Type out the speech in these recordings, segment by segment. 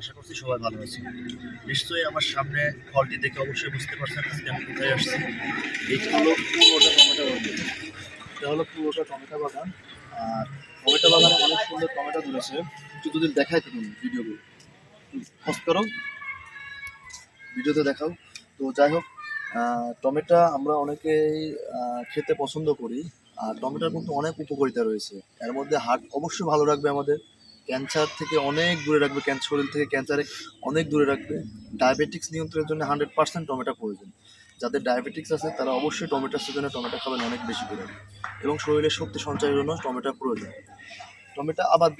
আশা করছি সবাই ভালো আছে। নিশ্চয়ই আমার সামনে ফলটি দেখে অবশ্যই বুঝতে পারছেন আজকে আমি কোথায় আসছি। এইটা হলো পুরোটা টমেটো বাগান। এটা হলো পুরোটা টমেটো বাগান। আর টমেটো বাগানে অনেক সুন্দর টমেটো ধরেছে। একটু যদি দেখাই তো ভিডিওগুলো। পোস্ট করো। ভিডিওতে দেখাও। তো যাই হোক টমেটো আমরা অনেকেই খেতে পছন্দ করি। আর টমেটোর কিন্তু অনেক উপকারিতা রয়েছে। এর মধ্যে হার্ট অবশ্যই ভালো রাখবে আমাদের। ক্যান্সার থেকে অনেক দূরে রাখবে ক্যান্সার শরীর থেকে ক্যান্সারে অনেক দূরে রাখবে। ডায়াবেটিক্স নিয়ন্ত্রণের জন্য হান্ড্রেড পার্সেন্ট টমেটো প্রয়োজন। যাদের ডায়াবেটিক্স আছে, তারা অবশ্যই টমেটোর সিজনে টমেটো খাবেন অনেক বেশি করে। এবং শরীরের শক্তি সঞ্চয়ের জন্য টমেটো প্রয়োজন। টমেটো আবার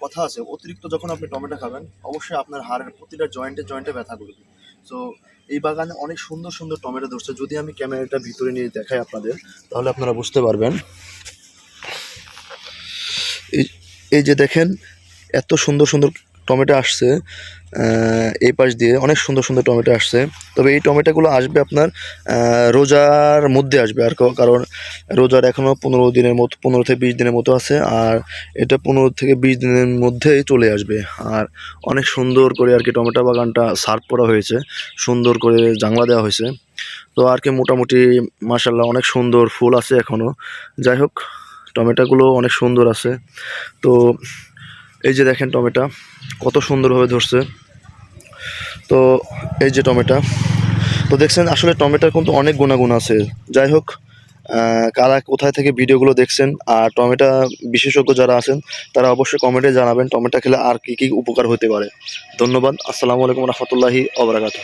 কথা আছে, অতিরিক্ত যখন আপনি টমেটো খাবেন, অবশ্যই আপনার হাড়ের প্রতিটা জয়েন্টে জয়েন্টে ব্যথা করবে। সো এই বাগানে অনেক সুন্দর সুন্দর টমেটো ধরছে। যদি আমি ক্যামেরাটা ভিতরে নিয়ে দেখাই আপনাদের, তাহলে আপনারা বুঝতে পারবেন। এই- এই যে দেখেন এত সুন্দর সুন্দর টমেটো আসছে এই পাশ দিয়ে অনেক সুন্দর সুন্দর টমেটো আসছে। তবে এই টমেটোগুলো আসবে আপনার রোজার মধ্যে আসবে আর কারণ রোজার এখনও পনেরো দিনের মতো, পনেরো থেকে বিশ দিনের মতো আছে আর এটা পনেরো থেকে বিশ দিনের মধ্যেই চলে আসবে। আর অনেক সুন্দর করে আর কি টমেটো বাগানটা সার্ভ করা হয়েছে, সুন্দর করে জাংলা দেওয়া হয়েছে। তো আর কি মোটামুটি মাসাল্লাহ অনেক সুন্দর ফুল আছে এখনও যাই হোক, টমেটোগুলো অনেক সুন্দর আছে। তো এই যে দেখেন টমেটো, কত সুন্দরভাবে ধরছে। তো এই যে টমেটো, তো দেখছেন আসলে টমেটোর কিন্তু অনেক গুণাগুণ আছে। যাই হোক কারা কোথায় থেকে ভিডিওগুলো দেখছেন আর টমেটো বিশেষজ্ঞ যারা আছেন, তারা অবশ্যই কমেন্টে জানাবেন টমেটো খেলে আর কী কী উপকার হতে পারে। ধন্যবাদ, আসসালামু আলাইকুম রহমতুল্লাহি অবরাকাত